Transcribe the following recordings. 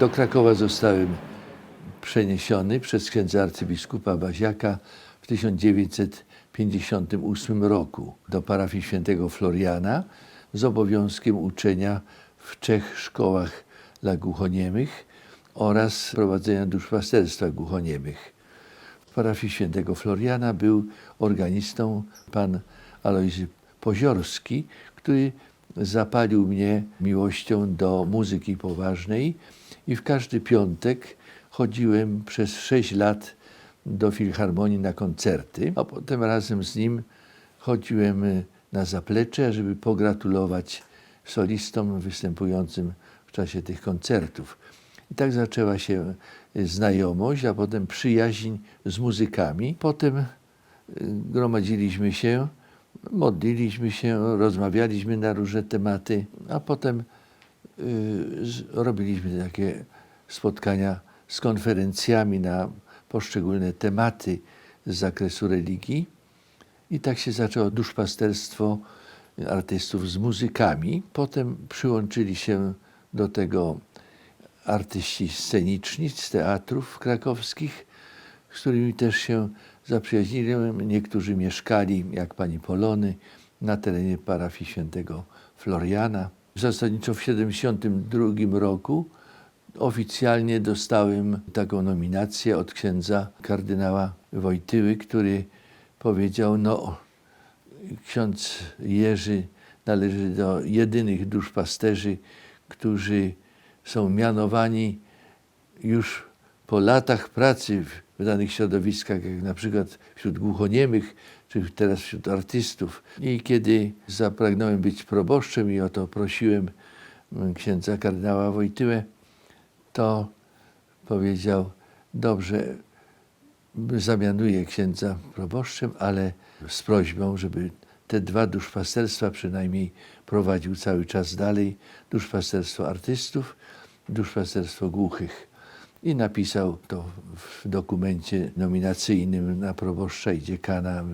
Do Krakowa zostałem przeniesiony przez księdza arcybiskupa Baziaka w 1958 roku do parafii świętego Floriana z obowiązkiem uczenia w trzech szkołach dla głuchoniemych oraz prowadzenia duszpasterstwa głuchoniemych. W parafii świętego Floriana był organistą pan Alojzy Poziorski, który zapalił mnie miłością do muzyki poważnej i w każdy piątek chodziłem przez sześć lat do Filharmonii na koncerty, a potem razem z nim chodziłem y, na zaplecze, żeby pogratulować solistom występującym w czasie tych koncertów. I tak zaczęła się y, znajomość, a potem przyjaźń z muzykami. Potem y, gromadziliśmy się, modliliśmy się, rozmawialiśmy na różne tematy, a potem robiliśmy takie spotkania z konferencjami na poszczególne tematy z zakresu religii. I tak się zaczęło duszpasterstwo artystów z muzykami. Potem przyłączyli się do tego artyści sceniczni z teatrów krakowskich, z którymi też się zaprzyjaźniłem. Niektórzy mieszkali, jak pani Polony, na terenie parafii świętego Floriana. Zasadniczo w 1972 roku oficjalnie dostałem taką nominację od księdza kardynała Wojtyły, który powiedział, no ksiądz Jerzy należy do jedynych duszpasterzy, którzy są mianowani już po latach pracy w danych środowiskach, jak na przykład wśród głuchoniemych, czy teraz wśród artystów. I kiedy zapragnąłem być proboszczem i o to prosiłem mm, księdza kardynała Wojtyłę, to powiedział, dobrze, zamianuję księdza proboszczem, ale z prośbą, żeby te dwa duszpasterstwa przynajmniej prowadził cały czas dalej. Duszpasterstwo artystów, duszpasterstwo głuchych. I napisał to w dokumencie nominacyjnym na proboszcza i dziekana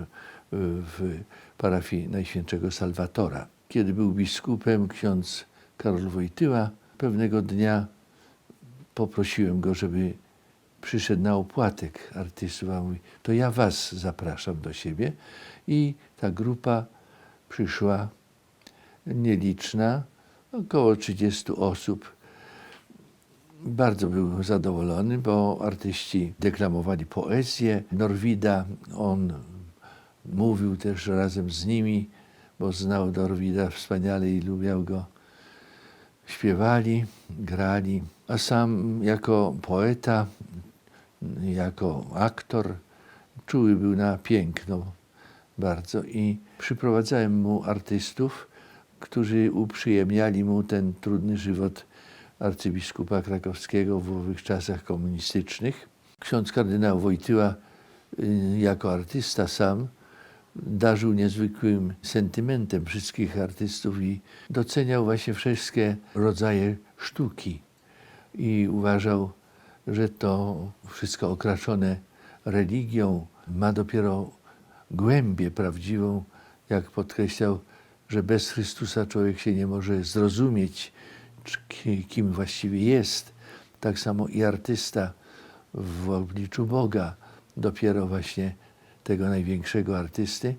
w, parafii Najświętszego Salwatora. Kiedy był biskupem ksiądz Karol Wojtyła, pewnego dnia poprosiłem go, żeby przyszedł na opłatek artystów, a mówi, to ja was zapraszam do siebie. I ta grupa przyszła nieliczna, około 30 osób. Bardzo był zadowolony, bo artyści deklamowali poezję Norwida. On mówił też razem z nimi, bo znał Norwida wspaniale i lubiał go śpiewali, grali, a sam jako poeta, jako aktor czuły był na piękno bardzo i przyprowadzałem mu artystów, którzy uprzyjemniali mu ten trudny żywot arcybiskupa krakowskiego w owych czasach komunistycznych. Ksiądz kardynał Wojtyła y, jako artysta sam darzył niezwykłym sentymentem wszystkich artystów i doceniał właśnie wszystkie rodzaje sztuki. I uważał, że to wszystko okraszone religią ma dopiero głębię prawdziwą, jak podkreślał, że bez Chrystusa człowiek się nie może zrozumieć, kim właściwie jest. Tak samo i artysta w obliczu Boga dopiero właśnie tego największego artysty,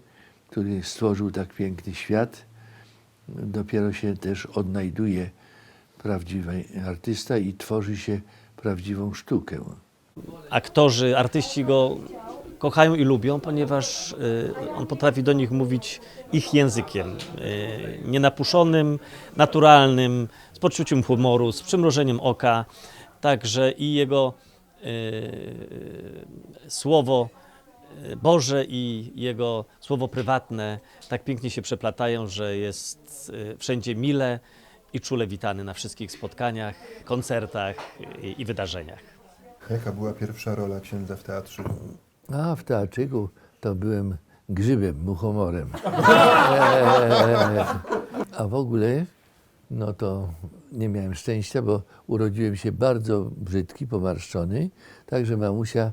który stworzył tak piękny świat, dopiero się też odnajduje prawdziwy artysta i tworzy się prawdziwą sztukę. aktorzy, artyści go kochają i lubią, ponieważ y, on potrafi do nich mówić ich językiem, y, nienapuszonym, naturalnym, z poczuciem humoru, z przymrużeniem oka. Także i jego y, słowo y, Boże i jego słowo prywatne tak pięknie się przeplatają, że jest y, wszędzie mile i czule witany na wszystkich spotkaniach, koncertach i, i wydarzeniach. Jaka była pierwsza rola księdza w teatrze? A w teatrzyku to byłem grzybem, muchomorem. Eee, A w ogóle, no to nie miałem szczęścia, bo urodziłem się bardzo brzydki, pomarszczony, także mamusia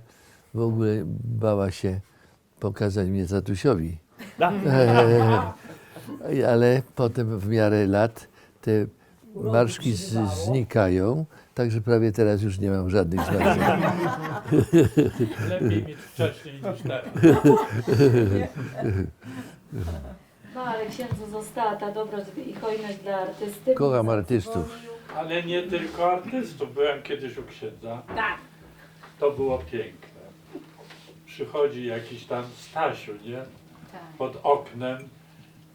w ogóle bała się pokazać mnie tatusiowi. Ale potem w miarę lat te marszki z, znikają, także prawie teraz już nie mam żadnych zmarszczek. Lepiej mieć wcześniej niż teraz. No ale księdzu została ta dobroć i hojność dla artysty. Kocham artystów. Ale nie tylko artystów. Byłem kiedyś u księdza. Tak. To było piękne. Przychodzi jakiś tam Stasiu, nie? Tak. Pod oknem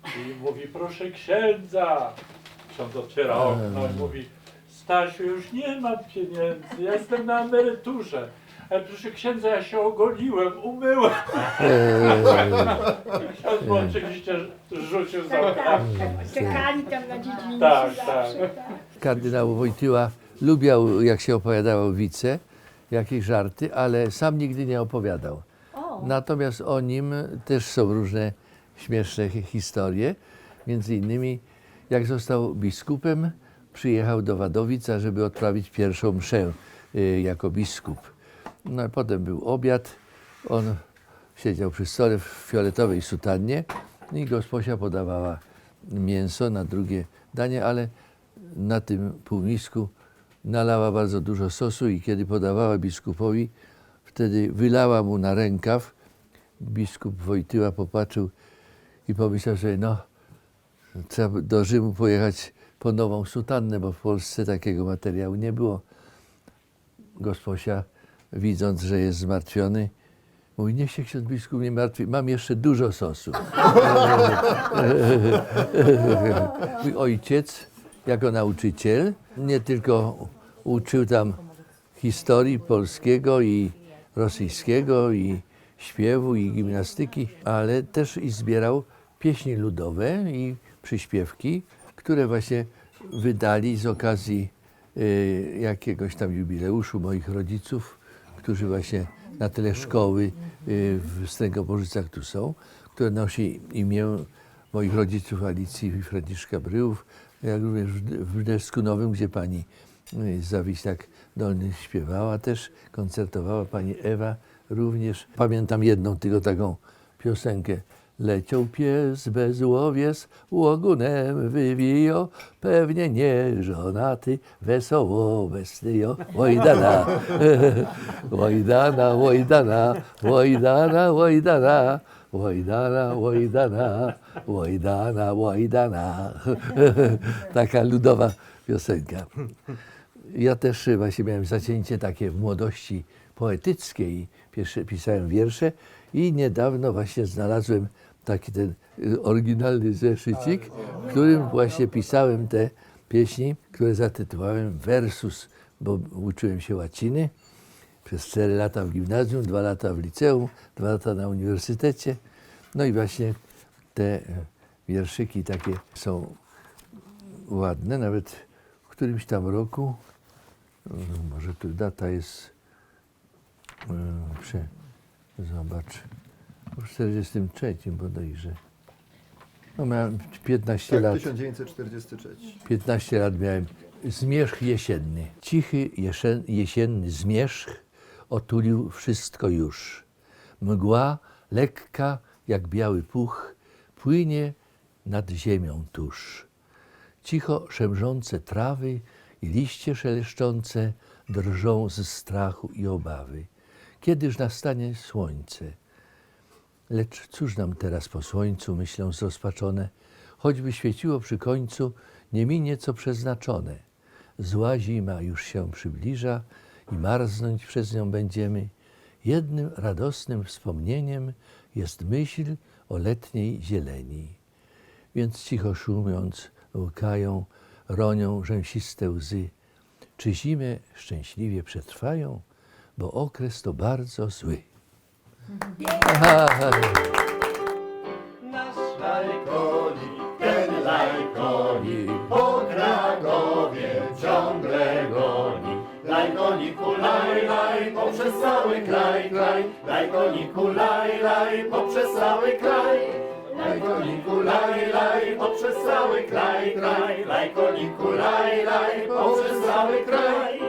i mówi, proszę księdza. Ksiądz otwiera okno i mówi, Stasiu, już nie mam pieniędzy, ja jestem na emeryturze. Ale proszę księdza, ja się ogoliłem, umyłem. Ksiądz mu oczywiście rzucił za Tak, tak. okno. Czekali tam na dziedzinie Tak, zawsze. tak. Tak. Kardynał Wojtyła lubiał, jak się opowiadało wice, jakieś żarty, ale sam nigdy nie opowiadał. O, Natomiast o nim też są różne śmieszne hi- historie. Między innymi, jak został biskupem, przyjechał do Wadowica, żeby odprawić pierwszą mszę y, jako biskup. No potem był obiad, on siedział przy stole w fioletowej sutannie i gosposia podawała mięso na drugie danie, ale na tym półmisku nalała bardzo dużo sosu i kiedy podawała biskupowi, wtedy wylała mu na rękaw. Biskup Wojtyła popatrzył i pomyślał sobie, no, trzeba do Rzymu pojechać po nową sutannę, bo w Polsce takiego materiału nie było. Gosposia, widząc, że jest zmartwiony, mówi, niech się ksiądz biskup nie martwi, mam jeszcze dużo sosu. Mój ojciec, jako nauczyciel, nie tylko uczył tam historii polskiego i rosyjskiego, i śpiewu, i gimnastyki, ale też i zbierał pieśni ludowe i przyśpiewki, które właśnie wydali z okazji y, jakiegoś tam jubileuszu moich rodziców, którzy właśnie na tyle szkoły y, w Stęgoborzycach tu są, które nosi imię moich rodziców Alicji i Franciszka Bryłów, jak również w- Deszku Nowym, gdzie pani y, Zawiśniak Dolny śpiewała też, koncertowała pani Ewa również. Pamiętam jedną tylko taką piosenkę. Leciał pies bezłowiec, łogunem wywijo, pewnie nie żonaty, wesoło westyjo. Łojdana, łojdana, łojdana, łojdana, łojdana. Łajdana, łajdana, łajdana, łajdana. Taka ludowa piosenka. Ja też właśnie miałem zacięcie takie w młodości poetyckiej. Pisałem wiersze i niedawno właśnie znalazłem taki ten y, oryginalny zeszycik, w którym właśnie pisałem te pieśni, które zatytułowałem Versus, bo uczyłem się łaciny przez 4 lata w gimnazjum, 2 lata w liceum, 2 lata na uniwersytecie. No i właśnie te e, wierszyki takie są ładne, nawet w którymś tam roku, e, może tu data jest, prze, zobacz, w 43 bodajże. No miałem 15 Tak, lat. 1943. 15 lat miałem. Zmierzch jesienny. Cichy jeszen, jesienny zmierzch otulił wszystko już. Mgła, lekka jak biały puch, płynie nad ziemią tuż. Cicho szemrzące trawy i liście szeleszczące drżą z strachu i obawy. Kiedyż nastanie słońce? Lecz cóż nam teraz po słońcu, myślą zrozpaczone, choćby świeciło przy końcu, nie minie co przeznaczone. Zła zima już się przybliża i marznąć przez nią będziemy. Jednym radosnym wspomnieniem jest myśl o letniej zieleni. Więc cicho szumiąc, łkają, ronią rzęsiste łzy. Czy zimę szczęśliwie przetrwają? Bo okres to bardzo zły. Nasz lajkonik, ten lajkonik po Krakowie ciągle goni. Lajkoniku laj, laj, poprzez cały kraj, kraj. Lajkoniku laj, laj, poprzez cały kraj. Lajkoniku laj, laj, poprzez cały kraj, kraj. Lajkoniku laj, laj, poprzez cały kraj.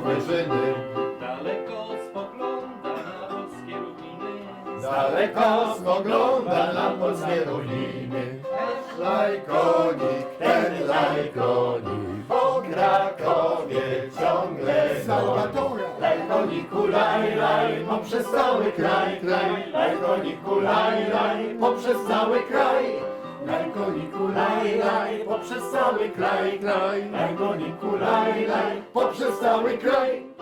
Wyżyny. Daleko spogląda na polskie równiny. Z daleko spogląda na polskie ruiny. Lajkonik, ten lajkonik, po Krakowie ciągle goni. Lajkoniku, laj, laj, poprzez cały kraj, kraj. Lajkoniku, laj, laj, poprzez cały kraj. Lajkoniku, laj, laj, poprzez cały kraj, kraj. Lajkoniku, laj, laj, poprzez cały kraj.